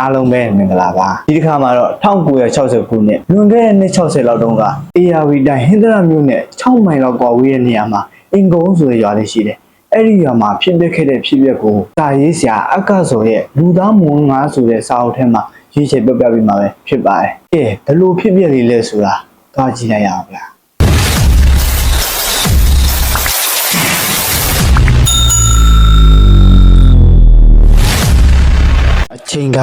အားလုံးပဲမင်္ဂလာပါဒီတစ်ခါမှာတော့1960ခုနှစ်လွန်ခဲ့တဲ့နှစ်60လောက်တုန်းက ARV တိုင်းဟင်္ဒရာမြို့နဲ့6မိုင်လောက်ကွာဝေးတဲ့နေရာမှာအင်ကုန်းဆိုတဲ့ရွာလေးရှိတယ်အဲ့ဒီရွာမှာဖြစ်ပျက်ခဲ့တဲ့ဖြစ်ပျက်ကိုတာရေးဆရာအက္ခဆိုရဲ့လူသားမွန်ငါဆိုတဲ့စာအုပ်ထဲမှာရေးချပြပြပေးမှာပဲဖြစ်ပါတယ်ကဲဘယ်လိုဖြစ်ပျက်လေးလဲဆိုတာသွားကြည့်လိုက်ရအောင်ဗျာ ချိန်က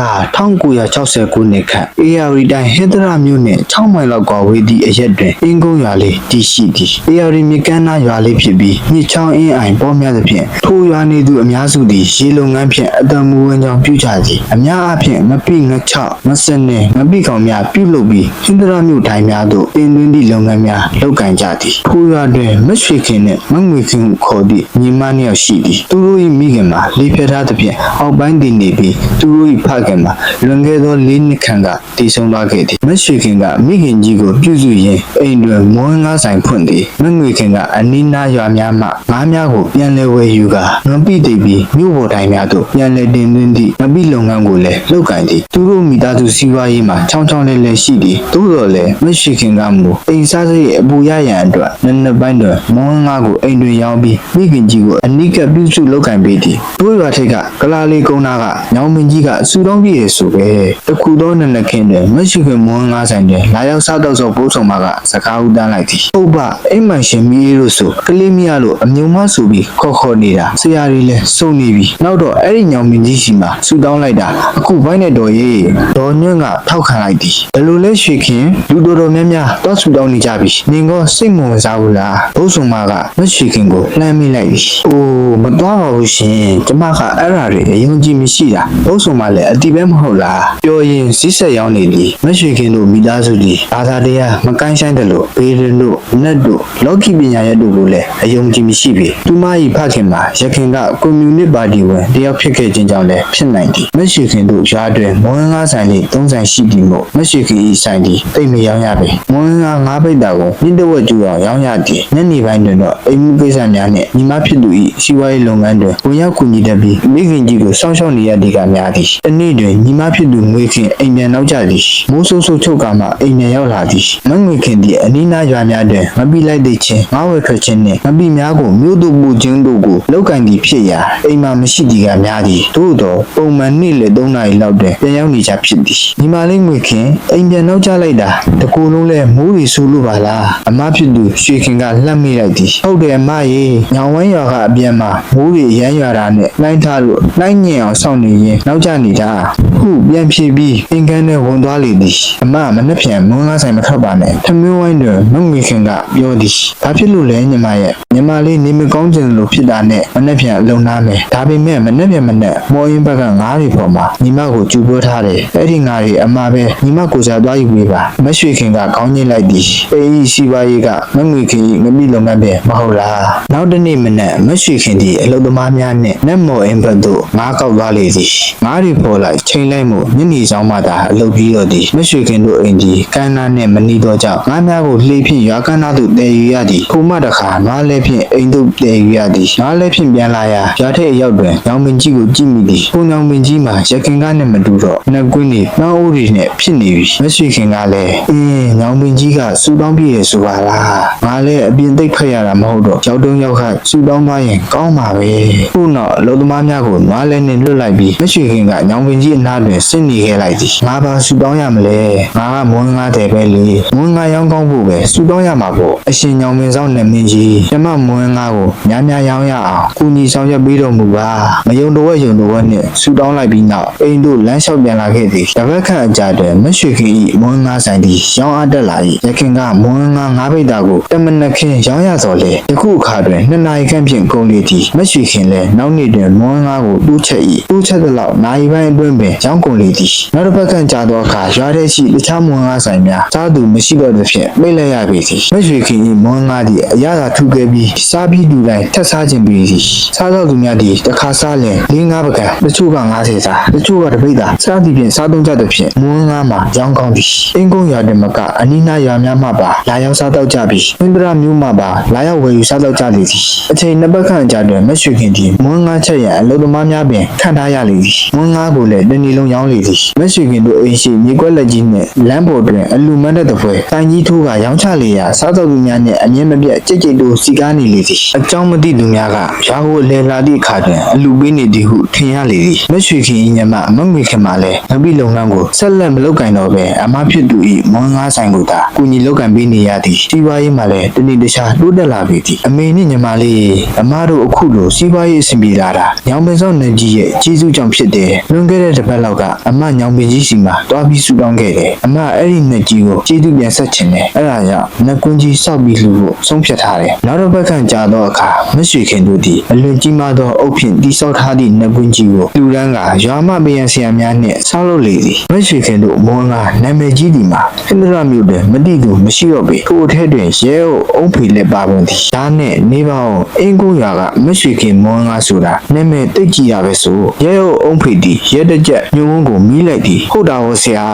1960ခုနှစ်ခန့် AR တိုင်းဟင်္ဒရာမြို့နယ်6မိုင်လောက်ကွာဝေးသည့်အရက်တွင်အင်းကုန်းရွာလေးတည်ရှိသည် AR မြကန်းနာရွာလေးဖြစ်ပြီးမြစ်ချောင်းအင်းအိုင်ပေါ်များသဖြင့်ထိုရွာနေသူအများစုသည်ရေလုံငန်းဖြင့်အတမူဝင်ကြောင်ပြုကြသည်အများအားဖြင့်ငပိငချောက်ငစနဲ့ငပိကောင်များပြုလုပ်ပြီးဟင်္ဒရာမြို့တိုင်းများသို့တင်သွင်းသည့်လုပ်ငန်းများလုပ်ကိုင်ကြသည်ထိုရွာတွင်မရွှေခင်နှင့်မငွေခင်ဟုခေါ်သည့်ညီမနှစ်ယောက်ရှိသည်သူတို့၏မိခင်မှာလေးဖြတ်ထားသဖြင့်အောက်ပိုင်းတည်နေပြီးသူတို့၏ဖခင်မှာလွန်ခဲ့သော၄နှစ်ခန့်ကတည်ဆုံသွားခဲ့သည်မရွှေခင်ကမိခင်ကြီးကိုပြုစုရင်းအိမ်တွင်မောငါးဆိုင်ဖွင့်သည်မငွေခင်ကအနီးနားရွာများမှငါးများကိုပြန်လည်ဝယ်ယူကာငပိတိတ်ပြီးမြို့ပေါ်တိုင်းများသို့ပြန်လည်တင်သွင်းသည့်ငပိလုပ်ငန်းကိုလည်းလုပ်ကိုင်သည်သူတို့မိသားစုစီးပွားရေးမှာချောင်းချောင်းလဲလဲရှိသည်သို့တော်လည်းမရွှေခင်ကမူအိမ်စားစရိတ်အပူရရန်အတွက်နည်းနည်းပိုင်းတွင်မောငါးကိုအိမ်တွင်ရောင်းပြီးမိခင်ကြီးကိုအနိကပြုစုလုပ်ကိုင်ပေးသည်တို့ရွာထိပ်ကကလာလေးကုန်းသားကညောင်မင်းကြီးကစူတောင်းပြည့်ရဆိုပဲတခုသောနနခင်းတွင်မရွှေခင်မောငါးဆိုင်တွင်လာရောက်စားတော့သောဘိုးဆောင်မကစကားဦးတန်းလိုက်သည်ဟုတ်ပါအိမ်မန်ရှင်မီးလို့ဆိုကလေးမရလို့အမြုံမဆိုပြီးခေါ်ခေါ်နေတာဆရာကြီးလည်းစုံနေပြီနောက်တော့အဲ့ဒီညောင်မင်းကြီးရှိမှစူတောင်းလိုက်တာအခုဘိုင်းနဲ့တော်ရေးဒေါ်ညွန့်ကထောက်ခံလိုက်သည်ဘယ်လိုလဲရွှေခင်လူတော်တော်များများတော့စူတောင်းနေကြပြီနင်ကစိတ်မဝင်စားဘူးလားဘိုးဆောင်မကမရွှေခင်ကိုလှမ်းမိလိုက်သည်အိုးမတော်ပါဘူးရှင်ကျမကအဲ့ဓာတွေအယုံကြည်မရှိတာဘိုးဆောင်မလည်းအတိပဲမဟုတ်လားပြောရင်စီးဆက်ရောက်နေသည်မရွှေခင်တို့မိသားစုသည်ဘာသာတရားမကိုင်းဆိုင်တယ်လို့ဘေးရင်တို့နတ်တို့လောကီပညာရဲ့တို့လိုလည်းအယုံကြည်မရှိပြီသူမ၏ဖခင်မှာရခင်ကကွန်မြူနစ်ပါတီဝင်တယောက်ဖြစ်ခဲ့ခြင်းကြောင့်လည်းဖြစ်နိုင်သည်မရွှေခင်တို့ရွာတွင်မောဟင်ငါဆိုင်လေးသုံးဆိုင်ရှိသည်မို့မရွှေခင်၏ဆိုင်သည်တိတ်မရောင်းရပေမောဟင်ငါငါးပိတ်တာကိုညှိတဝက်ကျူအောင်ရောင်းရသည်ညနေပိုင်းတွင်တော့အိမ်မှုကိစ္စများနှင့်ညီမဖြစ်သူ၏စီးပွားရေးလုပ်ငန်းတွင်ဝင်ရောက်ကူညီတတ်ပြီးမိခင်ကြီးကိုစောင့်ရှောက်နေရသည်ကများသည်တနေ့တွင်ညီမဖြစ်သူငွေခင်အိမ်ပြန်နောက်ကျသည်မိုးဆိုးဆိုးချုပ်ကမှအိမ်ပြန်ရောက်လာသည်မငွေခင်သည်အနီးနားရွာများတွင်မပိလိုက်သေးခြင်းငါးဝယ်ထွက်ခြင်းနှင့်မပိများကိုမြို့သို့ပို့ခြင်းတို့ကိုလောက်ကင်သည်ဖြစ်ရာအိမ်မှာမရှိသည်ကများသည်သို့သောပုံမှန်နေ့လေ3နာရီလောက်တွင်ပြန်ရောက်နေကြဖြစ်သည်ညီမလေးငွေခင်အိမ်ပြန်နောက်ကျလိုက်တာတကူလုံးလဲမိုးရီဆိုးလို့ပါလားအမဖြစ်သူရွှေခင်ကလှမ်းမိလိုက်သည်ဟုတ်တယ်အမရေညောင်ဝမ်းရွာကအပြန်မှာမိုးရီရမ်းရွာတာနဲ့နှိုင်းထားလို့နှိုင်းညင်အောင်စောင့်နေရင်နောက်ကျနေတာခုပြန်ဖြေပြီးအင်ကန်နဲ့ဝင်သွားလေသည်အမမနှက်ပြန်မွန်းကားဆိုင်မထွက်ပါနဲ့ထမင်းဝိုင်းတွင်မငွေခင်ကပြောသည်ဘာဖြစ်လို့လဲညီမရဲ့ညီမလေးနေမကောင်းကျင်လို့ဖြစ်တာနဲ့မနှက်ပြန်အလုံနာမယ်ဒါပေမဲ့မနှက်ပြန်မနှက်မော်ရင်ဘက်ကငားတွေပေါ်မှာညီမကိုကြူပြောထားတယ်အဲ့ဒီငားတွေအမပဲညီမကိုစားသွားယူပေးပါမရွှေခင်ကခေါင်းညှိလိုက်သည်အေးစီပါရေးကမငွေခင်၏မမိလုံငန်းပဲမဟုတ်လားနောက်တစ်နေ့မနက်မရွှေခင်သည်အလုပ်သမားများနှင့်နက်မော်အင်ဘတ်တို့ငားကောက်သွားလေသည်ငားတွေပေါ်လိုက်ချိန်လိုက်မှုညနေဆောင်မှသာအလုပ်ပြီးတော့သည်မရွှေခင်တို့အိမ်ကြီးကန်းနာနှင့်မနီတော့ကြောင့်ငားများကိုလှေဖြင့်ရွာကန်းနာသို့တည်ယူရသည်ခုမှတခါငားလဲဖြင့်အိမ်သို့တည်ယူရသည်ငားလဲဖြင့်ပြန်လာရာရွာထက်အရောက်တွင်ညောင်ပင်ကြီးကိုကြည့်မိသည်ပုံညောင်ပင်ကြီးမှာရခင်ကားနှင့်မတူတော့နှက်ကွင်းတွေနှောင်းအိုးတွေနဲ့ဖြစ်နေပြီမရွှေခင်ကလည်းအင်းညောင်ပင်ကြီးကစူတောင်းပြည့်ရဆိုပါလားငါလည်းအပြင်သိပ်ဖက်ရတာမဟုတ်တော့ရောက်တုံးရောက်ခစူတောင်းသွားရင်ကောင်းပါပဲခုနောက်အလုပ်သမားများကိုနွားလဲနဲ့လွတ်လိုက်ပြီးမရွှေခင်ကညောင်ပင်ကြီးအနားတွင်စစ်နေခဲ့လိုက်သည်ငါပါစူတောင်းရမလဲငါကမွန်းငါတယ်ပဲလေမွန်းငါရောင်းကောင်းဖို့ပဲစူတောင်းရမှာပေါ့အရှင်ညောင်ပင်ဆောင်နဲ့မင်းကြီးကျမမွန်းငါကိုများများရောင်းရအောင်ကုညီဆောင်ရွက်ပေးတော်မူပါမယုံတော်ဝဲယုံတော်ဝဲနဲ့စူတောင်းလိုက်ပြီးနောက်အိမ်တို့လမ်းလျှောက်ပြန်လာခဲ့သည်တပတ်ခန့်အကြာတွင်မရွှေခင်၏မွန်းငါဆိုင်သည်ရောင်းအားတက်လာ၏ရခင်ကမွန်းငါငါးပိတ်တာကိုတမနခင်းရောင်းရစော်လေယခုအခါတွင်နှစ်နာရီခန့်ဖြင့်ကုန်လေသည်မရွှေခင်လည်းနောက်နေ့တွင်မွန်းငါကိုတူးချက်၏တူးချက်သလောက်နိုင်ပိုင်းအတွင်းပင်ရောင်းကုန်လေသည်နောက်တစ်ပတ်ခန့်ကြာသောအခါရွာထဲရှိတခြားမွန်းငါဆိုင်များစားသူမရှိတော့သဖြင့်မိတ်လိုက်ရပြီသည်မရွှေခင်၏မွန်းငါသည်အရသာထူခဲ့ပြီးစားပြီးလူတိုင်းထက်စားခြင်းပြီသည်စားတော့သူများသည်တစ်ခါစားလင်၄၅ပကံတချို့က90စားတချို့ကတစ်ပိတ်သာစားသည်ဖြင့်စားသုံးကြသဖြင့်မွန်းငါမှာရောင်းကောင်းသည်အင်းကုန်းရွာတွင်မကအနီးနားရွာများမှပါလာရောက်စားတော့ကြပြီးအင်ဒရာမျိုးမှပါလာရောက်ဝယ်ယူစားတော့ကြလေသည်အချိန်နှစ်ပတ်ခန့်ကြာတွင်မရွှေခင်သည်မွန်းငါချက်ရန်အလုပ်သမားများပင်ခံထားရလေသည်မွန်းငါဖို့လည်းတဏီလုံးရောင်းလေသည်မက်ဆွေခင်တို့အိမ်ရှိမြေကွက်လက်ကြီးနဲ့လမ်းပေါ်တွင်အလူမန်းတဲ့တပွဲတိုင်ကြီးထိုးကရောင်းချလေရာစားတော်သူများနဲ့အမြင့်မပြတ်ကြိတ်ကြိတ်တို့စီကားနေလေသည်အကြောင်းမသိသူများကရာဟုလဲလာသည့်အခါတွင်အလူပေးနေသည်ဟုထင်ရလေသည်မက်ဆွေခင်၏ညမမငွေခင်မှလည်းငပိလုပ်ငန်းကိုဆက်လက်မလုပ်ကင်တော့ပဲအမဖြစ်သူ၏မွန်ငါးဆိုင်ကိုသာကုညီလုပ်ကင်ပေးနေရသည်စီးပွားရေးမှာလည်းတဏီတခြားတိုးတက်လာပြီသည်အမေနှင့်ညီမလေးအမတို့အခုလိုစီးပွားရေးအဆင်ပြေလာတာညောင်ပင်စောနယ်ကြီးရဲ့ကြီးစုကြောင့်ဖြစ်တယ်လွန်ခဲ့တဲ့တစ်ပတ်လောက်ကအမညောင်ပင်ကြီးစီမှာတွားပြီးဆူတောင်းခဲ့တယ်အမအဲ့ဒီနယ်ကြီးကိုကျေးဇူးပြန်ဆက်ချင်တယ်အဲ့ဒါကြောင့်နှကွန်းကြီးစောက်ပြီးလှူဖို့ဆုံးဖြတ်ထားတယ်နောက်တစ်ပတ်ခန့်ကြာတော့အခါမရွှေခင်တို့သည်အလွန်ကြီးမားသောအုပ်ဖြင့်တိဆောက်ထားသည့်နှကွန်းကြီးကိုလူရန်ကရွာမပင်ရဆရာများနှင့်ဆောက်လုပ်လေသည်မရွှေခင်တို့မွန်းကနာမည်ကြီးသည်မှာဟင်္ဒရာမြို့တွင်မတိသူမရှိတော့ပေထိုအထက်တွင်ရဲအုပ်အုံးဖေလက်ပါပုံသည်ဒါနှင့်နေပါအောင်အင်းကိုရွာကမရွှေခင်မွန်းကဆိုတာနာမည်တိတ်ကြီးရပဲဆိုရဲအုပ်အုံးဖေသည်ရဲတစ်ကြက်ညုံဝန်းကိုမီးလိုက်သည်ဟုတ်တာဟောဆရာ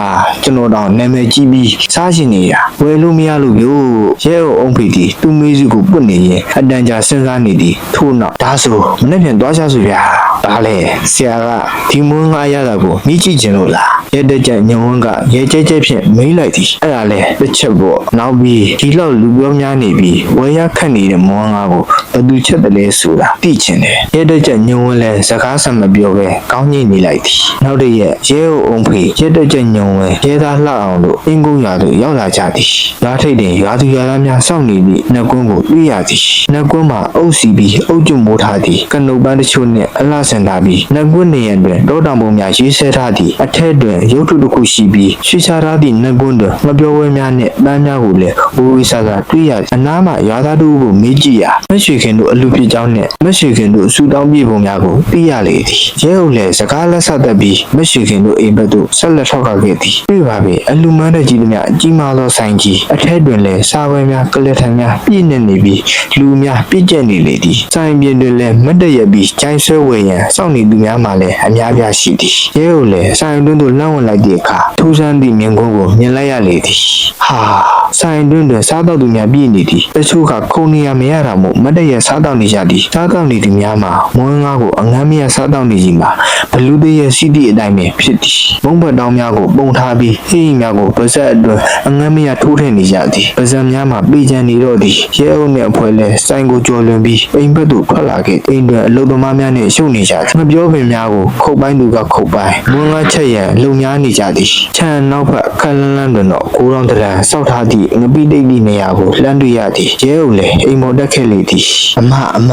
ကျွန်တော်တော့နာမည်ကြီးပြီးစားရှင်နေတာဝယ်လို့မရလို့ပြောရဲအုပ်အုံးဖေသည်သူ့မေးစုကိုပွတ်နေရင်အတန်ကြာစဉ်းစားနေသည်ထို့နောက်ဒါဆိုမနေ့ပြန်သွားချဆိုဗျာဒါလေဆရာကဒီမွန်းငါရတာကိုမိကြည့်ခြင်းလို့လားရဲတက်ကြညုံဝန်းကရဲကျဲကျဲဖြင့်မေးလိုက်သည်အဲ့ဒါလေတစ်ချက်ပေါ့နောက်ပြီးဒီလောက်လူပြောများနေပြီးဝယ်ရခတ်နေတဲ့မွန်းငါကိုဘယ်သူချက်တယ်လဲဆိုတာသိချင်တယ်ရဲတက်ကြညုံဝန်းလဲစကားဆက်မပြောပဲကောင်းညင်နေလိုက်သည်နောက်တစ်ရက်ရဲအုံအုံဖေရဲတက်ကြညုံဝန်းရဲသားလှအောင်လို့အင်းကုန်းရွာသို့ရောက်လာကြသည်ရွာထိပ်တွင်ရွာသူရွာသားများစောင့်နေသည့်နှကွန်းကိုတွေ့ရသည်နှကွန်းမှာအုပ်စီပြီးအုပ်ကျမိုးထားသည်ကနုတ်ပန်းတချို့နှင့်အလှဆင်ထားပြီးနှကွန်းနေရန်တွင်တောတောင်ပုံများရေးဆဲထားသည်အထက်တွင်ရုပ်ထုတစ်ခုရှိပြီးရွှေချထားသည့်နှကွန်းတွင်မပြောဝဲများနှင့်ပန်းများကိုလည်းဝီဝီဆာဆာတွေ့ရသည်အနားမှရွာသားတို့ကိုမေးကြည့်ရာမရွှေခင်တို့အလူဖြစ်ကြောင်းနှင့်မရွှေခင်တို့စူတောင်းပြေပုံများကိုသိရလေသည်ရဲအုပ်လည်းစကားလက်ဆက်သက်ပြီးမရွှေခင်တို့အိမ်ဘက်သို့ဆက်လက်ထောက်ကခဲ့သည်တွေ့ပါပြီအလူမန်းတဲ့ကြီးတို့များအကြီးမားသောဆိုင်ကြီးအထက်တွင်လည်းစားပွဲများကလစ်ထံများပြည့်နေနေပြီးလူများပြည့်ကျက်နေလေသည်ဆိုင်ပြင်တွင်လည်းမတ်တရက်ပြီးကျိုင်းဆွဲဝယ်ရန်စောင့်နေသူများမှလည်းအများပြားရှိသည်ရဲအုပ်လည်းဆိုင်တွင်သို့လှမ်းဝင်လိုက်သည့်အခါထူးဆန်းသည့်မြင်ကွင်းကိုမြင်လိုက်ရလေသည်ဟာ ဆိုင်တွင်တွင်စားတော့သူများပြည့်နေသည်တချို့ကခုံနေရမရတာမို့မတ်တရက်စားတော့နေကြသည်စားတော့နေသူများမှာမွန်းငါးကိုအငမ်းမရစားတော့နေကြီးမှာဘလူသေးရဲ့စီးသည့်အတိုင်းပဲဖြစ်သည်ဘုံဘတ်တောင်းများကိုပုံထားပြီးဟိဟိများကိုပါဇက်အတွင်းအငမ်းမရထိုးထည့်နေကြသည်ပါဇက်များမှာပြေချန်နေတော့သည်ရဲအုပ်နှင့်အဖွဲလဲဆိုင်ကိုကြော်လွန်ပြီးအိမ်ဘက်သို့ထွက်လာခဲ့အိမ်တွင်အလုသမားများနှင့်ရှုပ်နေကြသည်မပြောပင်များကိုခုတ်ပိုင်းသူကခုတ်ပိုင်းမွန်းငါးချက်ရန်လုံများနေကြသည်ခြံနောက်ဘက်ခက်လန်းလန်းတွင်တော့ကိုရောင်တရံစောက်ထားသည့်ငပိတိတ်သည့်နေရာကိုလှမ်းတွေ့ရသည်ရဲအုပ်လည်းအိမ်ပေါ်တက်ခဲ့လေသည်အမအမ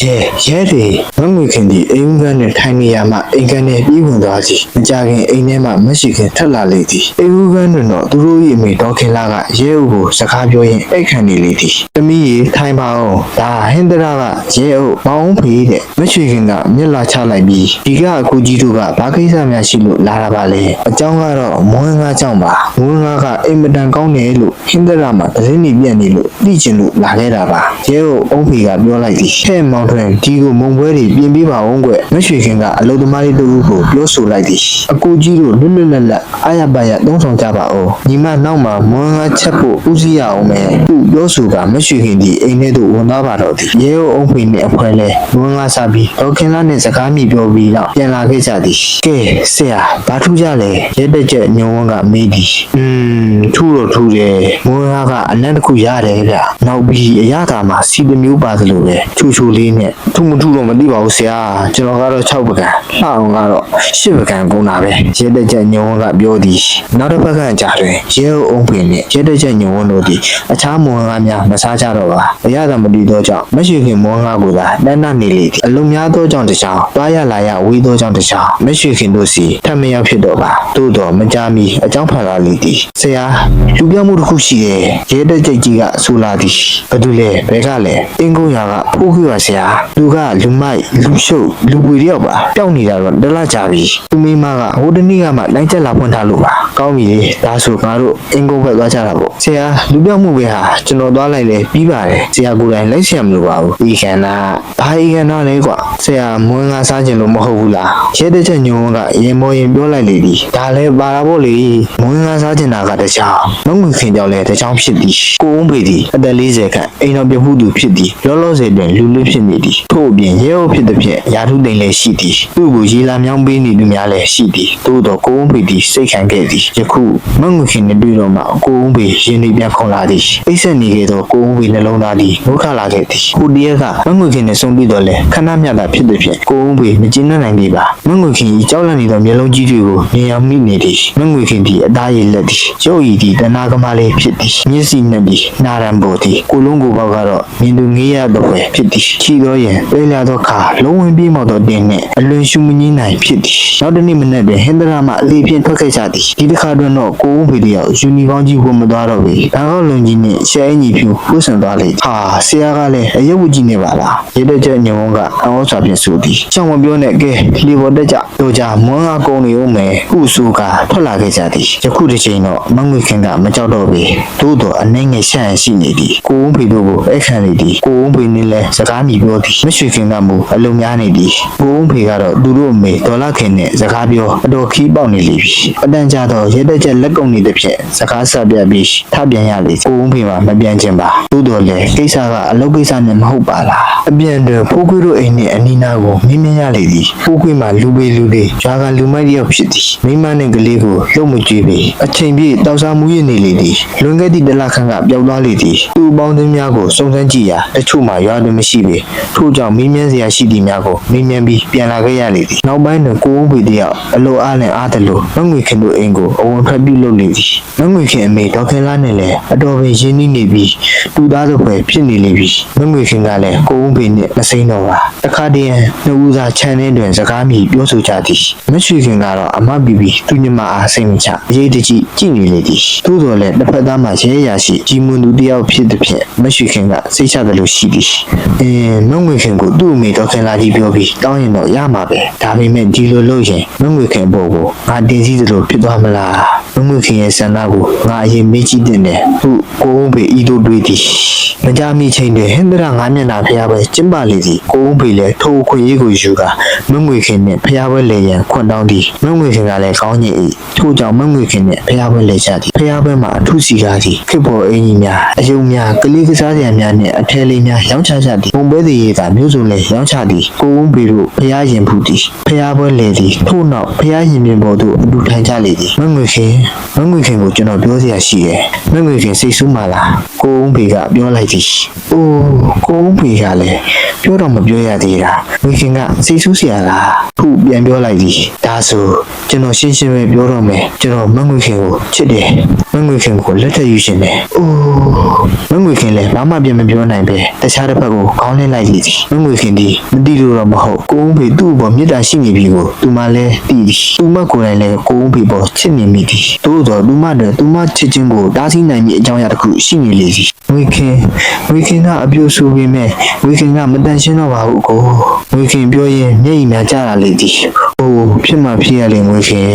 ရဲရဲတွေမငွေခင်သည်အိမ်ကန်းနှင့်ထိုင်နေရမှအိမ်ကန်းနှင့်ပြေးဝင်သွားသည်မကြခင်အိမ်ထဲမှမရှိခင်ထက်လာလေသည်အိမ်ကန်းတွင်တော့သူတို့၏အမေတော်ခင်လာကရဲအုပ်ကိုစကားပြောရင်းအိတ်ခံနေလေသည်တမီးရေထိုင်ပါအောင်ဒါဟင်္ဒရာကရဲအုပ်မောင်းဖေးတဲ့မရှိခင်ကမျက်လာချလိုက်ပြီးဒီကအကူကြီးတို့ကဘာကိစ္စများရှိလို့လာတာပါလဲအကြောင်းကတော့မွန်းငါကြောင့်ပါမွန်းငါကအိမ်မတန်ကောင်းတယ်လို့ဟင်္ဒရာမှာသတင်းတွေပြန့်နေလို့သိချင်လို့လာခဲ့တာပါရဲအုပ်အုံးဖေကပြောလိုက်သည်ဟဲ့မောင်ထွန်းဒီကိုမုံပွဲတွေပြင်ပေးပါအောင်ကွမရွှေခင်ကအလုသမားလေးတို့ကိုပြောဆိုလိုက်သည်အကူကြီးတို့လွတ်လွတ်လပ်လပ်အာရပါရသုံးဆောင်ကြပါဦးညီမနောက်မှာမွန်းငါချက်ဖို့ဦးစီးရအောင်မယ်သူပြောဆိုကမရွှေခင်ဒီအိမ်ထဲသို့ဝင်သွားပါတော့သည်ရဲအုပ်အုံးဖေနဲ့အဖွဲလဲမွန်းငါစားပြီးဒေါခင်လာနဲ့စကားမိပြောပြီးတော့ပြန်လာခဲ့ကြသည်ကဲဆရာဘာထူးကြလဲရဲတက်ချက်ညုံဝန်းကမေးသည်อืมထူတော့ထူတယ်မွန်းငါကအနက်တစ်ခုရတယ်ဗျနောက်ပြီးအရသာမှာစီတစ်မျိုးပါသလိုပဲချူချူလေးနဲ့ထူမထူတော့မသိပါဘူးဆရာကျွန်တော်ကတော့6ပကံလှအောင်ကတော့10ပကံကုန်တာပဲရဲတက်ချက်ညုံဝန်းကပြောသည်နောက်တစ်ပတ်ကကြာတွင်ရဲအုပ်အုံးဖေနဲ့ရဲတက်ချက်ညုံဝန်းတို့သည်အခြားမွန်းငါများမစားကြတော့ပါအရသာမတည်သောကြောင့်မရှိခင်မွန်းငါကိုသာတန်းတနေလေသည်အလုံများသောကြောင့်တခြားတွားရလာရဝေးသောကြောင့်တခြားမရှိခင်တို့စီထပ်မရောက်ဖြစ်တော့ပါသို့တော်မကြမီအကြောင်းဖန်လာလေသည်ဆရာလူပြောင်းမှုတစ်ခုရှိတယ်ရဲတက်ချက်ကြီးကဆိုလာသည်ဘာတူလဲဘဲကလဲအင်းကုန်းရွာကဖိုးခွေပါဆရာလူကလူမိုက်လူရှုပ်လူပွေတယောက်ပါပျောက်နေတာတော့တလားကြပြီသူမိမကဟိုတနေ့ကမှလိုင်းချက်လာဖွင့်ထားလို့ပါကောင်းပြီလေဒါဆိုငါတို့အင်းကုန်းဘက်သွားကြတာပေါ့ဆရာလူပြောင်းမှုပဲဟာကျွန်တော်သွားလိုက်လေပြီးပါတယ်ဆရာကိုယ်တိုင်လိုက်ဆရာမလို့ပါဘူးဒီခန္ဓာဘာဤခန္ဓာလဲကွာဆရာမွန်းငါစားခြင်းလို့မဟုတ်ဘူးလားရဲတဲ့ချက်ညုံကရင်မောရင်ပြောလိုက်လေဒီဒါလဲပါတာပေါ့လေမွန်းငါစားခြင်းတာကတခြားမငွေခင်ကြောင့်ယောက်လည်းတချောင်းဖြစ်သည်ကိုဝန်းဖေသည်အသက်40ခန့်အိမ်တော်ပြမှုသူဖြစ်သည်လောလောဆယ်တွင်လူလွတ်ဖြစ်နေသည်ထို့အပြင်ရဲဟုတ်ဖြစ်သည်ဖြင့်ယာထုသိမ်းလည်းရှိသည်သူ့ကိုရေလာမြောင်းပေးနေသူများလည်းရှိသည်သို့တော့ကိုဝန်းဖေသည်စိတ်ခံခဲ့သည်ယခုမငွေခင်နှင့်တွေ့တော့မှကိုဝန်းဖေရင်နှီးပြန်ခုန်လာသည်အိတ်ဆက်နေခဲ့သောကိုဝန်းဖေနှလုံးသားသည်ငိုခလာခဲ့သည်ကိုတည်းကမငွေခင်နှင့်ဆုံပြီးတော့လည်းခဏမျှတာဖြစ်သည်ဖြင့်ကိုဝန်းဖေမကျဉ်းနိုင်သေးပါမငွေခင်၏ကြောက်လန့်နေသောမျက်လုံးကြီးတွေကိုမြင်အောင်မိနေသည်မငွေခင်သည်အသားရည်လက်သည်ရုပ်ရည်သည်တနာကမလေးဖြစ်သည်မျက်စိနဲ့သည်နာရန်ပေါ်သည်ကိုလုံးကိုပေါက်ကတော့မြင်သူငေးရတော့ပဲဖြစ်သည်ချီတော့ရင်ပြေးလာတော့ခါလုံးဝပြေးမောက်တော့တင်းနဲ့အလွန်ရှူမငင်းနိုင်ဖြစ်သည်နောက်တစ်နေ့မနေ့တွင်ဟင်္ဒရာမှအလေးဖြင့်ထွက်ခဲ့ကြသည်ဒီတစ်ခါတွင်တော့ကိုဝန်းဖေတယောက်ယူနီဖောင်းကြီးဝတ်မသွားတော့ပေဘာလို့လုံကြီးနဲ့ရှဲအင်ကြီးဖြူဝတ်ဆင်သွားလေဟာဆရာကလည်းအယုတ်ဝကြီးနေပါလားရေတဲ့ချက်ညုံကအဝတ်စွာဖြင့်ဆိုသည်ချောင်းမပြောနဲ့ကဲလေပေါ်တက်ကြတို့ကြမွန်းကားကုန်းနေဦးမယ်ခုဆိုကထွက်လာခဲ့ကြသည်ယခုတစ်ချိန်တော့မငွေခင်ကမကြောက်တော့ပေသို့တော့အနေငယ်ရှန့်ရှိနေသည်ကိုဝန်းဖေတို့ကိုအခန့်နေသည်ကိုဝန်းဖေနဲ့လည်းစကားမြည်ပြောသည်မရွှေခင်ကမူအလုံးများနေသည်ကိုဝန်းဖေကတော့သူတို့အမေဒေါ်လာခင်နဲ့စကားပြောအတော်ခီးပေါက်နေလေပြီအတန်ကြာတော့ရဲတဲ့ချက်လက်ကုံနေတဲ့ဖြင့်စကားဆက်ပြပြီးထပြန်ရလေကိုဝန်းဖေမှာမပြန်ချင်ပါသို့တော်လည်းကိစ္စကအလုပ်ကိစ္စနဲ့မဟုတ်ပါလားအပြန်တွင်ဖိုးခွေးတို့အိမ်နဲ့အနီးနားကိုမင်းမြင်ရလေသည်ဖိုးခွေးမှာလူပေလူတွေဂျာကလူမိုက်တယောက်ဖြစ်သည်မိမနဲ့ကလေးကိုလှုပ်မကြည့်ပေအချိန်ပြည့်တောက်စားမှုရနေလေသည်လွန်ခဲ့သည့်တစ်လခန့်ကပျောက်သွားလေသည်သူ့အပေါင်းအသင်းများကိုစုံစမ်းကြည့်ရာတချို့မှာရွာတွင်မရှိပေထို့ကြောင့်မင်းမြန်းစရာရှိသည့်များကိုမင်းမြန်းပြီးပြန်လာခဲ့ရလေသည်နောက်ပိုင်းတွင်ကိုဦးဖေတယောက်အလိုအားနဲ့အားသလိုမငွေခင်တို့အိမ်ကိုအဝန်ဖက်ပြုလုပ်လေသည်မငွေခင်အမေဒေါက်ခင်လာနဲ့လည်းအတော်ပင်ရင်းနှီးနေပြီးတူသားတို့ပဲဖြစ်နေလေပြီမငွေခင်ကလည်းကိုဦးဖေနဲ့မစိမ်းတော့ပါတခါတည်းနှစ်ဦးသားခြံထဲတွင်စကားမြည်ပြောဆိုကြသည်မရွှေခင်ကတော့အမပီပီသူညမအားစိတ်မချအရေးတကြီးကြည့်နေလေသည်သို့တော်လည်းတစ်ဖက်သားမှာရဲရရှိကြီးမွန်သူတယောက်ဖြစ်သည်ဖြင့်မရွှေခင်ကစိတ်ချတယ်လို့ရှိသည်အင်းမငွေခင်ကိုသူ့အမေဒေါက်ခင်လာကြီးပြောပြီးတောင်းရင်တော့ရမှာပဲဒါပေမဲ့ဒီလိုလုပ်ရင်မငွေခင်ဘောကိုငါတင်စီသလိုဖြစ်သွားမလား မငွေခင်ရဲ့ဆန္ဒကိုငါအရင်မေးကြည့်တင်တယ်သူကိုုံးပေဤတို့တွေးသည်မကြမီချိန်တွင်ဟင်္ဒရာငါးမျက်နှာဖျားပွဲကျင်းပလေသည်ကိုုံးပေလည်းထိုးခွေရေးကိုယူကာမငွေခင်နှင့်ဖျားပွဲလေရန်ခွန်တောင်းသည်မငွေခင်ကလည်းကောင်းညင်၏ထို့ကြောင့်မငွေခင်နှင့်ဖျားပွဲလေကြသည်ဖျားပွဲမှာအထုစီကားသည်ခေတ်ပေါ်အင်ကြီးများအယုံများကလေးကစားစရာများနှင့်အထည်လေးများရောင်းချကြသည်ပုံပွဲသည်ကမျိုးစုံလည်းရောင်းချသည်ကိုုံးပေတို့ဖျားရင်ဖူးသည်ဖျားပွဲလေသည်ထို့နောက်ဖျားရင်ပြင်ပေါ်သို့အတူထိုင်ကြလေသည်မငွေခင်မငွေခင်ကိုကျွန်တော်ပြောစရာရှိတယ်မငွေခင်စိတ်ဆိုးမှလားကိုုံးပေကပြောလိုက်သည်အိုးကိုုံးပေကလည်းပြောတော့မပြောရသေးတာငွေခင်ကစိတ်ဆိုးစရာလားခုပြန်ပြောလိုက်သည်ဒါဆိုကျွန်တော်ရှင်းရှင်းပဲပြောတော့မယ်ကျွန်တော်မငွေခင်ကိုချစ်တယ်မငွေခင်ကိုလက်ထပ်ယူရှင်တယ်အိုးမငွေခင်လည်းဘာမှပြန်မပြောနိုင်ပဲတခြားတစ်ဖက်ကိုခေါင်းလင်းလိုက်လေသည်မငွေခင်ဒီမသိလို့တော့မဟုတ်ကိုုံးဖေသူ့ဘောမေတ္တာရှိနေပြီကိုသူမလည်းသိသည်သူမကိုယ်တိုင်လည်းကိုုံးဖေပေါ်ချစ်နေမိသည်သို့တော်သူမတွေသူမချစ်ခြင်းကိုတားဆီးနိုင်မည့်အကြောင်းအရာတစ်ခုရှိနေလေသည် ဝေခင်ဝေခင်ကအပြိုဆိုပေမဲ့ဝေခင်ကမတန်ရှင်းတော့ပါဘူးကိုဝေခင်ပြောရင်မျက်ရည်များကျလာလေသည်အိုးဖြစ်မှဖြစ်ရလေဝေခင်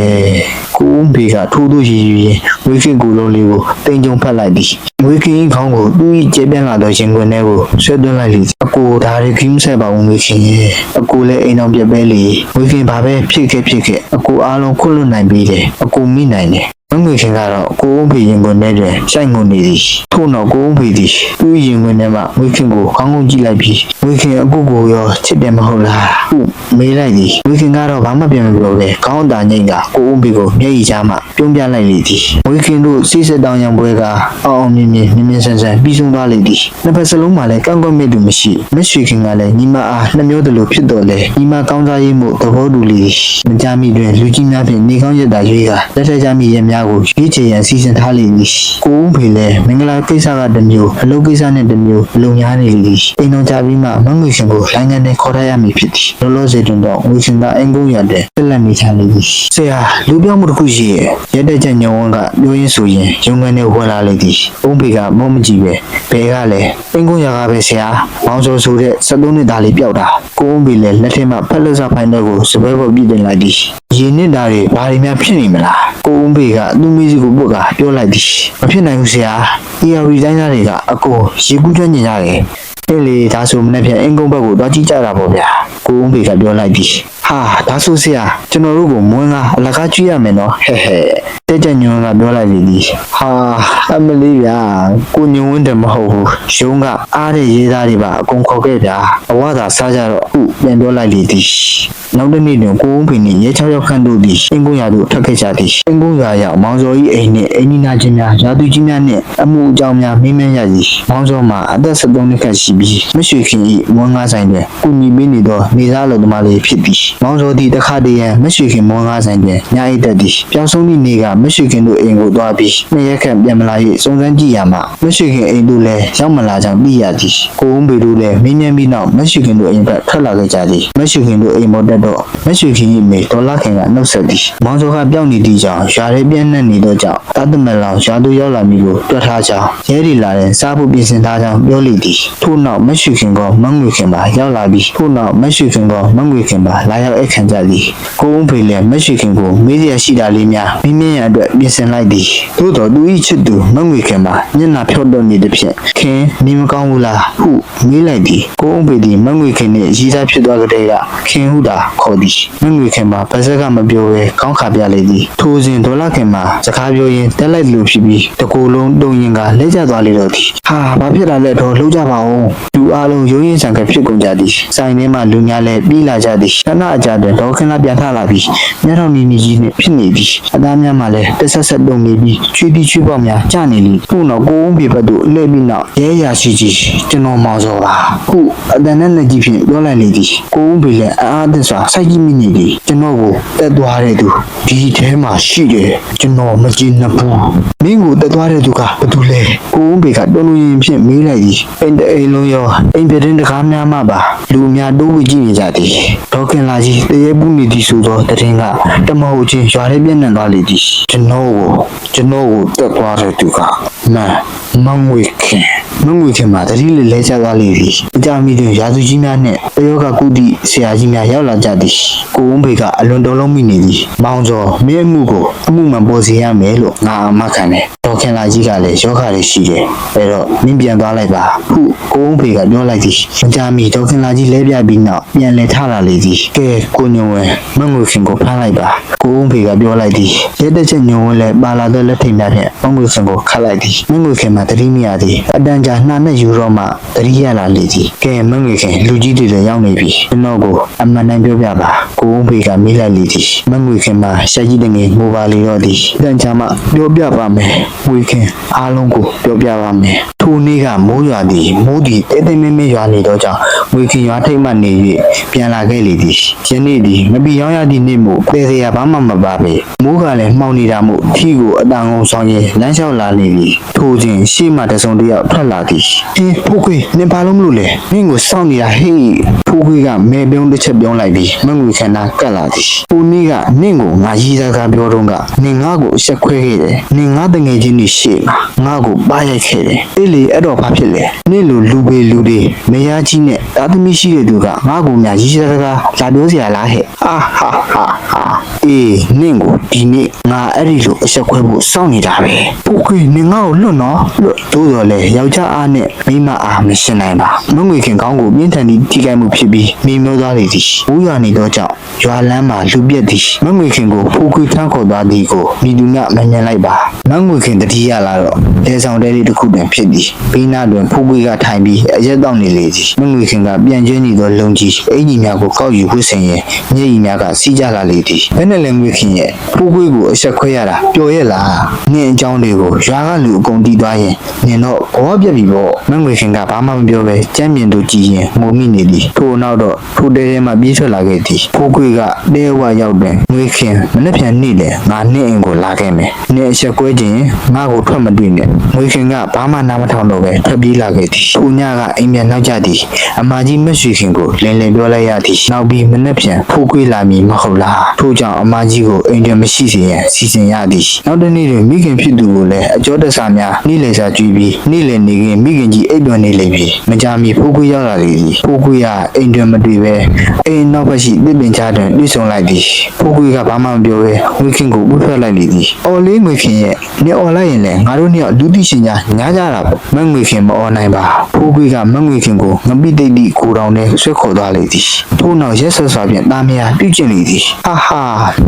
ကိုုံးဖေကထိုးထိုးရည်ရည်ရင်ဝေခင်ကိုယ်လုံးလေးကိုတင်ကြုံဖတ်လိုက်သည်ဝေခင်၏ခေါင်းကိုသူ့၏ကျေပြန့်လာသောရင်ခွင်ထဲကိုဆွဲသွင်းလိုက်လေအကိုဒါရီခင်းဆက်ပါဦးဝေခင်ရဲ့အကိုလည်းအိမ်အောင်ပြက်ပဲလေဝေခင်ဘာပဲဖြစ်ခဲ့ဖြစ်ခဲ့အကိုအားလုံးခွင့်လွတ်နိုင်ပြီတယ်အကိုမိနိုင်တယ် မငွေခင်ကတော့ကိုုံးဖေရင်ခွင်ထဲတွင်စိုက်ငုံနေသည်ထို့နောက်ကိုုံးဖေသည်သူ့ရင်ခွင်ထဲမှဝေခင်ကိုခေါင်းကုန်းကြည့်လိုက်ပြီးဝေခင်အကိုကိုရောချစ်တယ်မဟုတ်လားဟုမေးလိုက်သည်ဝေခင်ကတော့ဘာမှပြန်မပြောပဲခေါင်းတာငိမ့်ကကိုုံးဖေကိုမျက်ရည်ချမှပြုံးပြလိုက်လေသည်ဝေခင်တို့စိစက်တောင်ရံပွဲကအောင်အောင်မြင်မြင်မြင်မြင်ဆန်ဆန်ပြီးဆုံးသွားလေသည်နှစ်ဖက်စလုံးမှာလည်းကန့်ကွက်မိသူမရှိမက်ရွှေခင်ကလည်းညီမအားနှမျိုးတလို့ဖြစ်တော်လဲညီမကောင်းစားရေးမှုသဘောတူလေသည်မကြမီတွင်လူကြီးများဖြင့်နေကောင်းရတာရွေးကလက်ထက်ကြမီရဲ့များကိုရွေးချယ်ရန်စီစဉ်ထားလေသည်ကိုဦးဖေလည်းမင်္ဂလာကိစ္စကတစ်မျိုးအလုပ်ကိစ္စနဲ့တစ်မျိုးလုံများနေလေသည်အိမ်တော်ကြပြီးမှမငွေရှင်ကိုလိုင်းငန်းနဲ့ခေါ်ထားရမည်ဖြစ်သည်လောလောဆယ်တွင်တော့ငွေရှင်ကအင်ကုန်းရတဲ့ဆက်လက်နေချလေသည်ဆရာလူပြောင်းမှုတစ်ခုရှိရဲ့ရက်တဲ့ချက်ညုံဝန်းကပြောရင်းဆိုရင်ရုံငန်းနဲ့ဝင်လာလေသည်အုံးဖေကမောမကြည့်ပဲဘဲကလည်းအင်ကုန်းရကပဲဆရာမောင်စောဆိုတဲ့73နှစ်သားလေးပျောက်တာကိုဦးဖေလည်းလက်ထက်မှဖက်လက်စားဖိုင်းတဲ့ကိုစပွဲပေါ်ပြည်တင်လိုက်သည်ရင်းနစ်တာတွေဘာတွေများဖြစ်နေမလားကိုဦးဖေကသူ့မိစီကိုပုတ်ကပြောလိုက်သည်မဖြစ်နိုင်ဘူးဆရာ ERD တိုင်းသားတွေကအကိုရေကူးကျွမ်းကျင်ကြတယ်အဲ့လေဒါဆိုမနေ့ဖြန်အင်ကုန်းဘက်ကိုသွားကြည့်ကြတာပေါ့ဗျာ ကိုဦးဖေကပြောလိုက်သည်ဟဟာဒါဆိုဆရာကျွန်တော်တို့ကိုမွန်းလားအလကားကြည့်ရမယ်နော်ဟဲ့ဟဲ့တက်ကြညွန်ကပြောလိုက်လေဒီဟာအမလေးဗျာကိုညွန်ဝင်းတယ်မဟုတ်ဘူးရုံးကအားတဲ့ရေးသားတွေပါအကုန်ခေါ်ခဲ့ဗျာအဝါသာစားကြတော့အခုပြန်ပြောလိုက်လေဒီနောက်တစ်နေ့တွင်ကိုုံးဖိနေရဲ6ရောက်ခန့်တို့သည်အင်းကုန်းရာသို့ထွက်ခဲ့ကြသည်အင်းကုန်းရာရောက်မောင်စောကြီးအိမ်နှင့်အိမ်နီနာချင်းများရာသူကြီးများနှင့်အမှုအကြောင်းများမေးမြန်းရသည်မောင်စောမှာအသက်73နှစ်ခန့်ရှိပြီးမရွှေခင်၏မွန်းငါးဆိုင်တွင်ကုညီပေးနေသောနေသားလုံသမားလေးဖြစ်သည်မောင်စောသည်တခါတည်းရန်မရွှေခင်မွန်းငါးဆိုင်တွင်ညာအိတ်တက်သည်ပြောင်းဆုံးသည့်နေ့ကမရွှေခင်တို့အိမ်ကိုသွားပြီးနှစ်ရက်ခန့်ပြန်မလာ၍စုံစမ်းကြည့်ရမှမရွှေခင်အိမ်တို့လည်းရောက်မလာကြောင်းသိရသည်ကိုုံးပေတို့လည်းမင်းမြန်းပြီးနောက်မရွှေခင်တို့အိမ်ဘက်ထွက်လာခဲ့ကြသည်မရွှေခင်တို့အိမ်ပေါ်တက်တော့မရွှေခင်၏မိဒေါ်လာခင်ကနှုတ်ဆက်သည်မောင်စောကပြောင်းနေသည့်ကြောင့်ရွာရဲပြန့်နှံ့နေသောကြောင့်တတ်တမလောင်ရွာသူရောက်လာမည်ကိုတွက်ထားကြောင်းရဲဒီလာတဲ့စားဖို့ပြင်ဆင်ထားကြောင်းပြောလေသည်ထို့နောက်မရွှေခင်ကမငွေခင်ပါရောက်လာပြီးထို့နောက်မရွှေခင်ကမငွေခင်ပါလာရောက်အခမ်းကြသည်ကိုုံးဖေလည်းမရွှေခင်ကိုမေးစရာရှိတာလေးများမိမင်းရအတွက်ပြင်ဆင်လိုက်သည်သို့တော်သူ၏ချစ်သူမငွေခင်ပါမျက်နှာဖြော့တော့နေသည်ဖြင့်ခင်နေမကောင်းဘူးလားဟုမေးလိုက်သည်ကိုုံးဖေသည်မငွေခင်နှင့်ရည်စားဖြစ်သွားကြတဲ့ကခင်ဟုတာခေါ်သည်မငွေခင်ပါဗစက်ကမပြောဘဲကောင်းခါပြလေသည်ထိုစဉ်ဒေါ်လာခင်ပါစကားပြောရင်းတက်လိုက်လူဖြစ်ပြီးတကူလုံးတုံရင်ကလဲကျသွားလေတော့သည်ဟာဘာဖြစ်လာလဲတော့လှုပ်ကြပါဦးလူအားလုံးရိုးရင်းဆန်ခက်ဖြစ်ကုန်ကြသည်ဆိုင်ထဲမှာလူများလည်းပြီးလာကြသည်ခဏအကြာတွင်ဒေါ်ခင်လာပြန်ထလာပြီးမျက်တော်နီနီကြီးနှင့်ဖြစ်နေသည်အသားများမှလည်းတက်ဆက်ဆက်တုံနေပြီးချွေးတီချွေးပေါက်များကျနေလေခုနောက်ကိုုံးပြေဘက်သို့လှည့်ပြီးနောက်ရဲရာရှိကြီးကျွန်တော်မောင်စောပါခုအတန်နဲ့လက်ကြီးဖြင့်ပြောလိုက်လေသည်ကိုုံးပြေလည်းအားအသစ်စွာစိုက်ကြည့်မိနေသည်ကျွန်တော်ကိုတက်သွားတဲ့သူဒီထဲမှာရှိတယ်ကျွန်တော်မကြည့်နှစ်ဘူး မင်းကိုတက်သွားတဲ့သူကဘာတူလဲကိုုံးပြေကတွန်းလို့ရင်ဖြင့်မေးလိုက်သည်အိမ်တအိမ်လုံးရောအိမ်ပြတင်းတကားများမှပါလူများတိုးဝကြည့်နေကြသည်ဒေါခင်လာကြီးတရေပူနေသည်ဆိုသောတရင်ကတမဟုတ်ချင်းရွာထဲပြန့်နှံ့သွားလေသည်ကျွန်တော်ကိုကျွန်တော်ကိုတက်သွားတဲ့သူကမန်မန်ဝေခင် မငွေခင်မှာတတိလေးလဲကျသွားလေသည်အကြမီတွင်ရာသူကြီးများနှင့်တယောကကုတိဆရာကြီးများရောက်လာကြသည်ကိုဝန်းဖေကအလွန်တုံလုံးမိနေသည်မောင်စောမင်းအမှုကိုအမှုမှန်ပေါ်စေရမယ်လို့ငါအမခံတယ် ဒေါခင်လာကြီးကလည်းယောဂတွေရှိတယ်အဲတော့မင်းပြန်သွားလိုက်ပါဟုကိုဝန်းဖေကပြောလိုက်သည်အကြမီဒေါခင်လာကြီးလဲပြပြီးနောက်ပြန်လဲထလာလေသည်ကဲကိုညုံဝဲမငွေခင်ကိုဖမ်းလိုက်ပါကိုဝန်းဖေကပြောလိုက်သည်ရဲတက်ချက်ညုံဝဲလည်းပါလာသောလက်ထိပ်များဖြင့်မငွေခင်ကိုခတ်လိုက်သည်မငွေခင်မှာတတိမရသည်အတန်ကြာနှာနဲ့ယူတော့မှတတိရလာလေသည်ကဲမငွေခင်လူကြီးတွေလည်းရောက်နေပြီကျွန်တော်ကိုအမှန်တမ်းပြောပြပါကိုဝန်းဖေကမေးလိုက်လေသည်မငွေခင်မှာရှာကြီးတငယ်မိုဘာလီတော့သည်အတန်ကြာမှပြောပြပါမယ်ဝေခင်အားလုံးကိုပြောပြပါမယ်ထိုနေ့ကမိုးရွာသည်မိုးသည်တဲတဲမဲမဲရွာနေတော့ကြောင့်ဝေခင်ရွာထိတ်မှနေ၍ပြန်လာခဲ့လေသည်ယနေ့သည်မပီရောင်းရသည့်နေ့မို့ပေစရာဘာမှမပါပေမိုးကလည်းမှောင်နေတာမို့ထီကိုအတန်ကုန်ဆောင်ရင်လမ်းလျှောက်လာနေပြီထိုစဉ်ရှေ့မှတစုံတစ်ယောက်ထွက်လာသည်အင်းဖိုးခွေနင်ဘာလို့မလို့လဲမင်းကိုစောင့်နေတာဟေးဖိုးခွေကမဲပြုံးတစ်ချက်ပြုံးလိုက်ပြီးမငွေခန္ဓာကတ်လာသည်ဖိုးနေ့ကနင့်ကိုငါရီးစားကားပြောတော့ကနင်ငါ့ကိုအဆက်ခွဲခဲ့တယ်နင်ငါတငယ်ချင်းတွေရှေ့မှာငါ့ကိုပါရိုက်ခဲ့တယ်အေးလေအဲ့တော့ဘာဖြစ်လဲနင့်လိုလူပေလူတွေမယားကြီးနဲ့တာသမီရှိတဲ့သူကငါ့ကိုများရီးစားကားလာပြောစရာလားဟဲ့အာဟာဟာဟာအေးနင့်ကိုဒီနေ့ငါအဲ့ဒီလိုအဆက်ခွဲဖို့စောင့်နေတာပဲဖိုးခွေနင်ငါ့ကိုလွတ်နော်လွတ်သို့တော်လဲယောက်ျားအားနဲ့မိန်းမအားမရှင်းနိုင်ပါမငွေခင်ကောင်းကိုပြင်းထန်သည့်ထိခိုက်မှုဖြစ်ပြီးမိမျောသွားလေသည်ဘူးရွာနေသောကြောင့်ရွာလမ်းမှာလူပြက်သည်မငွေခင်ကိုဖိုးခွေထမ်းခေါ်သွားသည်ကိုမိသူကမမြင်လိုက်ပါမငွေခင်တတိယလာတော့တဲဆောင်တဲလေးတစ်ခုတွင်ဖြစ်သည်ဘေးနားတွင်ဖိုးခွေကထိုင်ပြီးအရက်တောက်နေလေသည်မငွေခင်ကပြန်ကျင်းနေသောလုံကြီးအင်ကြီးများကိုကောက်ယူဝှစ်ဆင်ရင်မျက်ရည်များကစီးကြလာလေသည်ဘယ်နဲ့လဲငွေခင်ရဲ့ဖိုးခွေကိုအဆက်ခွဲရတာပျော်ရဲ့လားနင့်အကြောင်းတွေကိုရွာကလူအကုန်တီးသွားရင်နင်တော့ဘောပြက်ပြီပေါ့မငွေခင်ကဘာမှမပြောပဲကြမ်းမြင်သူကြည်ရင်ငုံမိနေသည်ထို့နောက်တော့ထိုတဲထဲမှပြေးထွက်လာခဲ့သည်ဖိုးခွေကတဲဝရောက်တွင်ငွေခင်မနေ့ပြန်နေ့လေငါနဲ့အင်ကိုလာခဲ့မယ်နင်အဆက်ကွဲခြင်းငါ့ကိုထွက်မတွေ့နဲ့ငွေခင်ကဘာမှနားမထောင်တော့ပဲထွက်ပြေးလာခဲ့သည်ထိုညကအိမ်ပြန်နောက်ကျသည်အမကြီးမရွှေခင်ကိုလင်းလင်းပြောလိုက်ရသည်နောက်ပြီးမနေ့ပြန်ဖိုးခွေလာမည်မဟုတ်လားထို့ကြောင့်အမကြီးကိုအိမ်ပြန်မရှိစေရန်စီစဉ်ရသည်နောက်တစ်နေ့တွင်မိခင်ဖြစ်သူကိုလည်းအကျော်တဆာများနေ့လေစာကြည့်ပြီးနေ့လေနေခင်မိခင်ကြီးအိပ်ပျော်နေလိမ့်ပြီမကြမီဖိုးခွေရောက်လာသည်ဖိုးခွေကအိမ်တွင်မတွေ့ပဲအိမ်နောက်ဘက်ရှိတစ်ပင်ချတွင်တွေ့ဆုံလိုက်သည်ဖိုးခွေကဘာမှမပြောပဲဝေခင်ကိုဥထွက်လိုက်လေသည်အော်လေးငွေခင်ရဲ့နေအော်လိုက်ရင်လည်းငါတို့နှစ်ယောက်လူသိရှင်ကြားညားကြတာပေါ့မငွေခင်မအော်နိုင်ပါဖိုးခွေးကမငွေခင်ကိုငပိတိတ်တိကိုတောင်နဲ့ဆွဲခေါ်သွားလေသည်ထို့နောက်ရက်ဆက်စွာဖြင့်တာမယာပြုတ်ကျင်လေသည်ဟာဟာ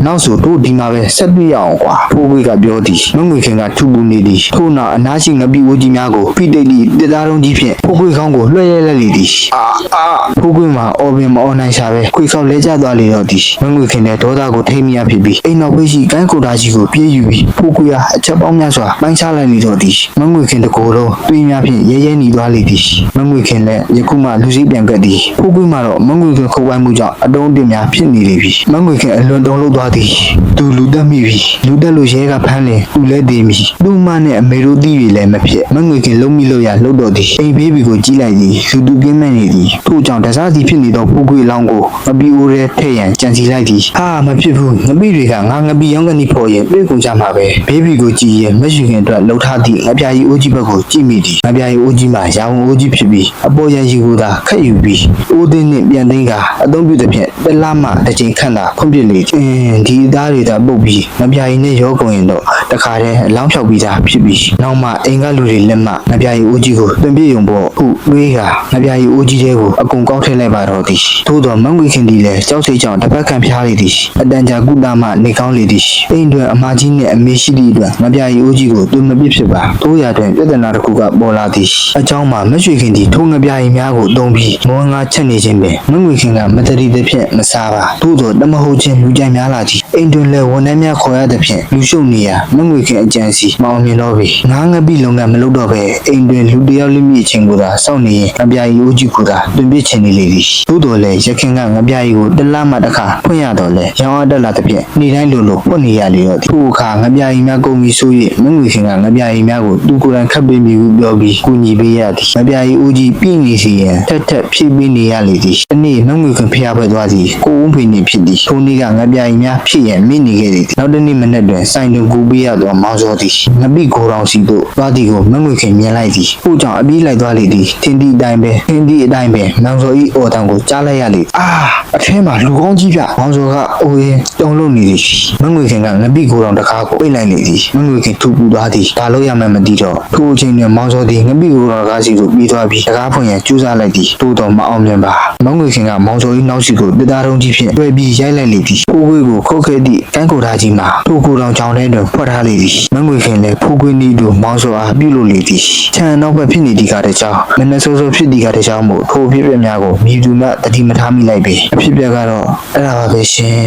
နောက်ဆိုတို့ဒီမှာပဲဆက်တွေ့ရအောင်ကွာဖိုးခွေးကပြောသည်မငွေခင်ကထူပူနေသည်ထို့နောက်အနာရှိငပိဝကြီးများကိုပိတိတ်တိတစ်သားလုံးကြီးဖြင့်ဖိုးခွေးကောင်းကိုလွှဲရဲလက်လေသည်အာအာဖိုးခွေးမှာအော်ပင်မအော်နိုင်ရှာပဲခွေခေါက်လဲကျသွားလေတော့သည်မငွေခင်တဲ့ဒေါသကိုထိမ့်မိရဖြစ်ပြီးအိမ်နောက်ဖေးရှိကိုင်းကိုတာကြီးကိုပြေးယူပြီးဖိုးခွေးဟာအချက်ပေါင်းများစွာပိုင်းခြားလိုက်နေတော့သည်မငွေခင်တကိုယ်လုံးတွင်းများဖြင့်ရဲရဲหนีသွားလေသည်မငွေခင်လည်းယခုမှလူစည်းပြန်ကပ်သည်ဖိုးခွေးမှာတော့မငွေခင်ခုတ်ပိုင်းမှုကြောင့်အတုံးအတင်များဖြစ်နေလေပြီမငွေခင်အလွန်တုံးလို့သွားသည်သူလူတက်မိပြီလူတက်လို့ရဲကဖမ်းလင်သူလည်းတည်မိသူ့မနဲ့အမေတို့တီးတွေလည်းမဖြစ်မငွေခင်လုံးမိလို့ရလှုပ်တော့သည်အိမ်ဘေးဘီကိုကြီးလိုက်သည်လူတူကင်းမဲ့နေသည်ထို့ကြောင့်တစားစီဖြစ်နေသောဖိုးခွေးလောင်းကိုမပီအိုရဲထဲ့ရန်ကြံစီလိုက်သည်ဟာမဖြစ်ဘူးငပိတွေကငါငပိရောင်းကနေဖို့ရင်ပြေကုန်ကြမှာပဲဘေးဘီကိုကြည့်ရင်မရွှေခင်အတွက်လှုပ်ထားသည့်ငပြာကြီးအိုးကြီးဘက်ကိုကြည့်မိသည်ငပြာကြီးအိုးကြီးမှာရာဝန်အိုးကြီးဖြစ်ပြီးအပေါ်ရန်ရီကိုသာခက်ယူပြီးအိုးသိန်းနှင့်ပြန်သိန်းကအသုံးပြုသည်ဖြင့်တစ်လမှတစ်ချိန်ခန့်သာဖွင့်ပြလေအင်းဒီအသားတွေသာပုတ်ပြီးငပြာကြီးနဲ့ရောကုန်ရင်တော့တခါတည်းအလောင်းဖြောက်ပြီးသားဖြစ်ပြီးနောက်မှအိမ်ကလူတွေလက်မှငပြာကြီးအိုးကြီးကိုသွင်ပြရုံပေါ့ခုတွေးကငပြာကြီးအိုးကြီးတဲ့ကိုအကုန်ကောက်ထည့်လိုက်ပါတော့သည်သို့တော်မန်ဝီခင်ဒီလည်းကြောက်စိတ်ကြောင့်တစ်ပတ်ခန့်ဖျားလေသည်အတန်ကြာကုတမှနေကောင်းလေသည်အိမ်တွင်အမကြီးနှင့်အမေရှိသည့်အတွက်ငပြာကြီးအိုးကြီးကိုသွင်မပစ်ဖြစ်ပါတို့ရတွင်ပြဿနာတစ်ခုကပေါ်လာသည်အကြောင်းမှာမရွှေခင်ဒီထုံငပြာကြီးများကိုတုံးပြီးမောငါချက်နေခြင်းပင်မန်ဝီခင်ကမတရီသဖြင့်မစားပါသို့တော်တမဟုတ်ချင်းလူကြိုက်များလာသည်အိမ်တွင်လည်းဝန်ထမ်းများခေါ်ရသဖြင့်လူရှုပ်နေရမန်ဝီခင်အကြံစီမအောင်မြင်တော့ပြီငါးငပိလုံကမလုပ်တော့ပဲအိမ်တွင်လူတစ်ယောက်လိမိချင်းကိုသာစောင့်နေရင်ငပြာကြီးအိုးကြီးကိုသာတွင်ပစ်ချင်နေလေသည်သို့တော်လည်းရခင်ကငပြာကြီးကိုတစ်လမှတစ်ခါဖွင့်ရတော့လေရောင်းအပ်တက်လာသဖြင့်နေ့တိုင်းလိုလိုဖွင့်နေရလေတော့သည်ထို့အခါငပြာကြီးများကုန်ပြီဆို၍မန်ဝီခင်ကငပြာကြီးများကိုသူကိုယ်တိုင်ခတ်ပေးမိဟုပြောပြီးကူညီပေးရသည်ငပြာကြီးအိုးကြီးပြင်းနေစီရင်ထက်ထက်ဖြည့်ပေးနေရလေသည်ဒီနေ့မန်ဝီခင်ဖျားဖွဲ့သွားသည်ကိုဦးဖေနေဖြစ်သည်ထိုနေ့ကငပြာကြီးများဖြစ်ရန်မိနေခဲ့သည်နောက်တစ်နေ့မနေ့တွင်စိုင်တွင်ကူပေးရသောမောင်စောသည်ငပိကိုတော်စီတို့သွားသည်ကိုမန်ဝီခင်မြင်လိုက်သည်ဟိုကြောင့်အပြေးလိုက်သွားလေသည်ထင်သည့်အတိုင်းပဲထင်သည့်အတိုင်းပဲမောင်စောဤအော်တံကိုကြားလိုက်ရလေအာအထဲမှာလူကောင်းကြီးပြမောင်စောကအိုးရင်တုံလုံးနေသည်မန်ဝီခင်ကငပိကိုတော်တကားကိုပိတ်လိုက်လေသည်မန်ဝီခင်ထူပူသွားသည်ဘာလို့ရမှန်းမသိတော့ထိုအချိန်တွင်မောင်စောသည်ငပိကိုတော်ကားစီကိုပြီးသွားပြီးတကားဖွင့်ရန်ကြိုးစားလိုက်သည်တိုးတော်မအောင်မြင်ပါမန်ဝီခင်ကမောင်စောဤနောက်စီကိုတစ်သားတုံးကြီးဖြင့်တွဲပြီးရိုက်လိုက်လေသည်ဖိုးခွေးကိုခုတ်ခဲ့သည့်ကန်းကိုထားကြီးမှာထိုကိုတော်ကြောင်ထဲတွင်ဖွက်ထားလေသည်မန်ဝီခင်လည်းဖိုးခွေးနီးတို့မောင်စောအားပြုလို့လေသည်ခြံနောက်ဘက်ဖြစ်နေသည့်ကတည်းကမနက်ဆိုးဆိုးဖြစ်သည့်ကတည်းကမို့ထိုအဖြစ်ပြက်များကိုမြည်သူမှတတိမထားမိလိုက်ပေအဖြစ်ပြက်ကတော့အဲ့ဒါပါပဲရှင်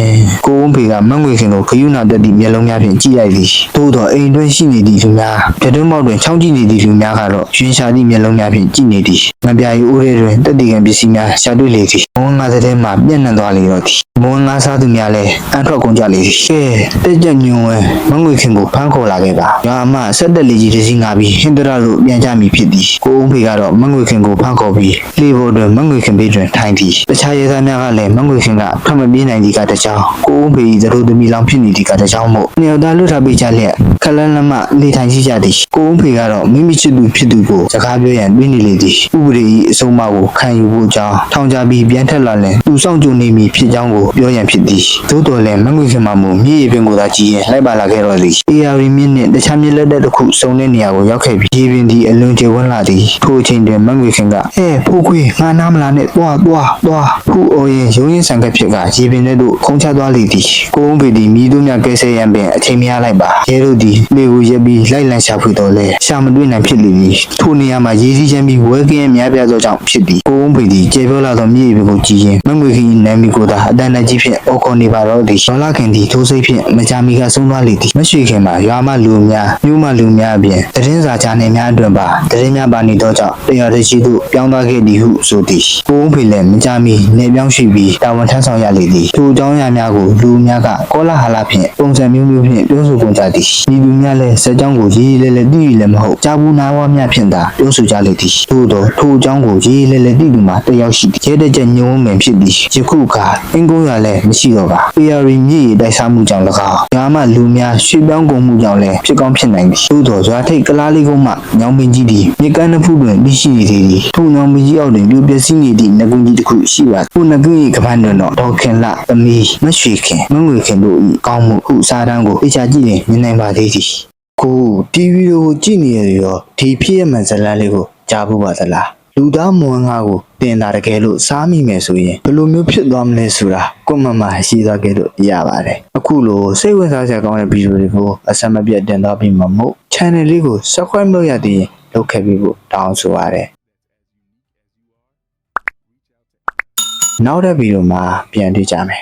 ကိုဝန်းဖေကမန်ဝီခင်ကိုဂယုဏတက်သည့်မျက်လုံးများဖြင့်ကြည့်လိုက်သည်သို့တော်အိမ်တွင်ရှိနေသည့်လူများပြတွင်းပေါက်တွင်ချောင်းကြည့်နေသည့်လူများကတော့ရွှင်ရှာသည့်မျက်လုံးများဖြင့်ကြည့်နေသည် ငပြာရီအိုးထဲတွင်တက်တည်ကံပစ္စည်းများရှာတွေ့လေသည်မုန်းငါတဲ့ထဲမှပြန့်နှံ့သွားလေတော့သည်မုန်းငါစားသူများလည်းအန်ထွက်ကုန်ကြလေသည်ရှဲတက်ကြညုံဝဲမန်ငွေခင်ကိုဖမ်းခေါ်လာခဲ့ပါရွာမှဆက်တက်လေကြီးတစ်စီးငါပြီးဟင်္ဒရာတို့ပြန်ကြမိဖြစ်သည်ကိုဦးဖေကတော့မန်ငွေခင်ကိုဖမ်းခေါ်ပြီးလေပေါ်တွင်မန်ငွေခင်ဘေးတွင်ထိုင်သည်တခြားရဲသားများကလည်းမန်ငွေခင်ကဖမ်းမပြေးနိုင်သည်ကတကြောင်ကိုဦးဖေ၏သတို့သမီးလောင်ဖြစ်နေသည်ကတကြောင်မို့နေသားလွတ်ထားပေးကြလျက်ခလန်းလမ်းမှနေထိုင်ရှိကြသည်ကိုဦးဖေကတော့မိမိချစ်သူဖြစ်သူကိုစကားပြောရန်တွင်းနေလေသည်ဥပဒေ၏အဆုံးအမကိုခံယူဖို့ကြောင်းထောင်ချပြီးပြန်ထက်လာလင်သူဆောင်ကြုံနေမည်ဖြစ်ကြောင်းကိုပြောရန်ဖြစ်သည်သို့တော်လည်းမန်ငွေခင်မှမူမြေရေပင်ကိုသာကြည့်ရင်လိုက်ပါလာခဲ့တော့သည် AR မြင့်နှင့်တခြားမြစ်လက်တက်တစ်ခုစုံတဲ့နေရာကိုရောက်ခဲ့ပြီးရေပင်သည်အလွန်ကျေဝန်းလာသည်ထိုအချိန်တွင်မန်ငွေခင်ကဟဲ့ဖိုးခွေးငါနားမလားနဲ့တွားတွားတွားဖူအိုရင်ရုံးရင်ဆန်ကဖြစ်ကရေပင်ထဲသို့ခုံချသွားလေသည်ကိုုံးပေသည်မိတို့များကဲဆဲရန်ပင်အချိန်မရလိုက်ပါရဲတို့သည်လေကိုရက်ပြီးလိုက်လံရှာဖွေတော်လဲရှာမတွေ့နိုင်ဖြစ်လေသည်ထိုနေရာမှာရေစီးချမ်းပြီးဝဲကင်းများပြားသောကြောင့်ဖြစ်သည်ကိုုံးပေသည်ကျေပြောလာသောမြေရေပင်ကိုကြည့်ရင်မန်ငွေခင်၏နာမည်ကိုသာအတန်တကြီးဖြင့်အော်ခေါ်နေပါတော့သည်ဒေါ်လာခင်သည်ထိုးစိတ်ဖြင့်မကြာမီကဆုံးသွားလေသည်မရွှေခင်မှာရွာမလူများမြို့မလူများအပြင်တရင်စာချာနေများအတွင်ပါတရင်များပါနေသောကြောင့်တရားတရှိသို့ပြောင်းသွားခဲ့သည်ဟုဆိုသည်ကိုုံးဖေလည်းမကြာမီနေပြောင်းရှိပြီးတာဝန်ထမ်းဆောင်ရလေသည်ထိုအကြောင်းအရာများကိုလူများကကောလာဟလဖြင့်ပုံစံမျိုးမျိုးဖြင့်ပြောဆိုကုန်ကြသည်ဒီလူများလည်းစက်ကြောင်းကိုရေးရေးလဲလဲသိရလည်းမဟုတ်ကြားဘူးနာဝါများဖြင့်သာပြောဆိုကြလေသည်သို့သောထိုအကြောင်းကိုရေးရေးလဲလဲသိသူမှာတယောက်ရှိသည်ရဲတဲ့ချက်ညုံဝမယ်ဖြစ်သည်ယခုကအင်းကုန်းရလည်းမရှိတော့ပါ AR မြေရတိုက်စားမှုကြောင့်၎င်းရွာမှလူများရွှေ့ပြောင်းကုန်မှုကြောင့်လည်းဖြစ်ကောင်းဖြစ်နိုင်သည်သို့သောရွာထိတ်ကလားလေးကုန်းမှညောင်ပင်ကြီးသည်မြေကမ်းတစ်ဖူးတွင်ပြီးရှိနေသည်ထိုညောင်ပင်ကြီးအောက်တွင်လူပျက်စီးနေသည့်ငကွန်းကြီးတစ်ခုရှိပါထိုငကွန်း၏ကပန်းတွင်တော့ဒေါက်ခင်လသမီးမရွှေခင်မငွေခင်တို့၏ကောင်းမှုဟုစာတန်းကိုအချာကြည့်ရင်မြင်နိုင်ပါသေးသည်ကို TV ကိုကြည့်နေရရောဒီဖြစ်ရမှန်ဇလန်းလေးကိုကြားဖို့ပါသလား လူသားမွန်ငါကိုတင်တာတကယ်လို့စားမိမယ်ဆိုရင်ဘယ်လိုမျိုးဖြစ်သွားမလဲဆိုတာကိုမမရှိသွားခဲ့လို့ရပါတယ်အခုလိုစိတ်ဝင်စားစရာကောင်းတဲ့ဗီဒီယိုတွေကိုအဆက်မပြတ်တင်သွားပြီးမှမို့ channel လေးကို subscribe လုပ်ရသေးရင်လုပ်ခဲ့ပြီးဖို့တောင်းဆိုရတယ်နောက်တဲ့ဗီဒီယိုမှာပြန်တွေ့ကြမယ်